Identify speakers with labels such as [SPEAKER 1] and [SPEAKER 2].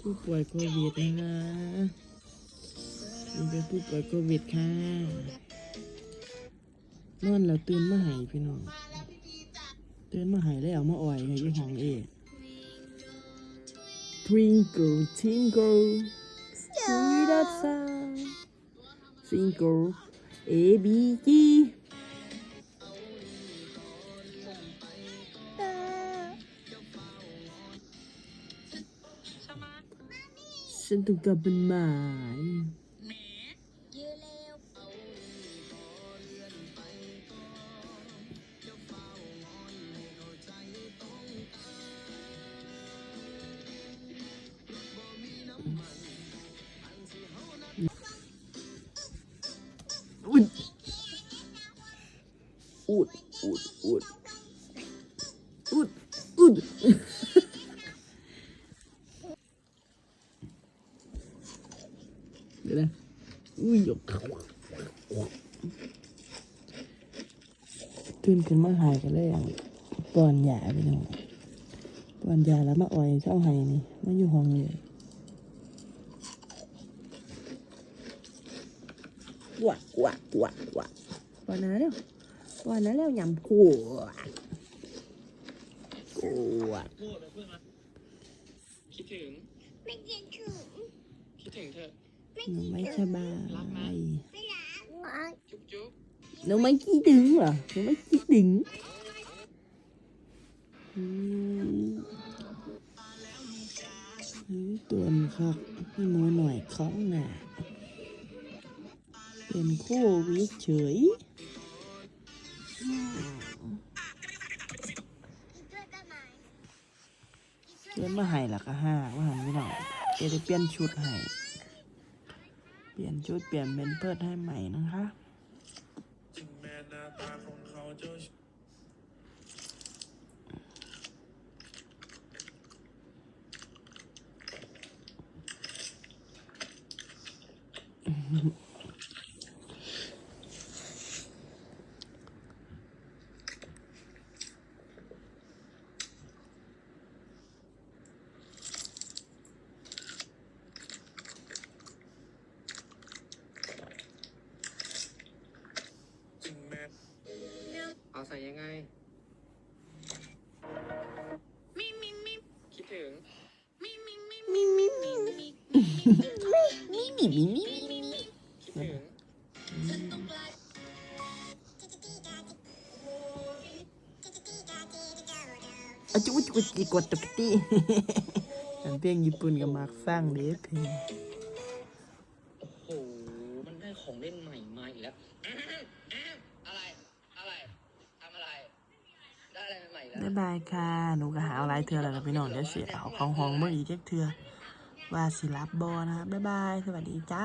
[SPEAKER 1] ผู้ป่วยโควิดนะคะนี่เป็นผู้ป่วยโควิดค่ะ นอนแล้วตื่นมาหายพี่น้อง ตื่นมาหายแล้วมาอ่อยค่ะยี่ห้องเอ Twinkle twinkle sweet sound Twinkle A B G ฉันต้องกลับเป็นหมายอุดอุดอุดอุดอุดอุด ดี๋ยวนะอุ้ยตื่นขึ้นมาหายกันเลยอย่างป้อนยาไปหน่อยป้อนยาแล้วมาอ่อยเช้าไห้นี่มาอยู่ห้องเลยวักวักวักวักป้อนนะเร็วป้อนนะเร็วยำผัวกวก
[SPEAKER 2] พูดนะเพื่อนนะคิดถึง
[SPEAKER 3] ไม่คิดถึง
[SPEAKER 2] คิดถึงเธอ
[SPEAKER 1] หนูไม่สบาย
[SPEAKER 3] ไม่รัก
[SPEAKER 2] จุ๊บจุ๊บ
[SPEAKER 1] หนูไม่คิดถึงเหรอหนูไม่คิดถึงอืมนี่ตัวมันครับให้หมูหน่อยของหนาเป็นโควิดเฉย
[SPEAKER 3] ด้วยต้นไม้
[SPEAKER 1] เปลี่ยนมาให้ละก็ห้าว่าหันไม่หน่อยเดี๋ยวจะเปลี่ยนชุดให้เปลี่ยนชุดเปลี่ยนเป็นเพิดให้ใหม่นะคะ
[SPEAKER 4] ถึงแม้
[SPEAKER 2] คิดถึง
[SPEAKER 1] อะจุ๊จุ๊จิกดตกตี้อันเพลงญี่ปุ่นกับมากสร้างเด้เพลง
[SPEAKER 2] โอ้โห มันได้ของเล่นใหม่มาอีกแล้ว อะไร อะไรทำอะไร ได้อะไรใหม่แล้ว
[SPEAKER 1] บ๊ายบายค่ะ หนูก็หาอาหลายเทือแล้วนะพี่น้องเดี๋ยวเสียเอาของห้องเมื่ออีกเทือ ว่าสิรับบอนะครับ บ๊ายบาย สวัสดีจ้า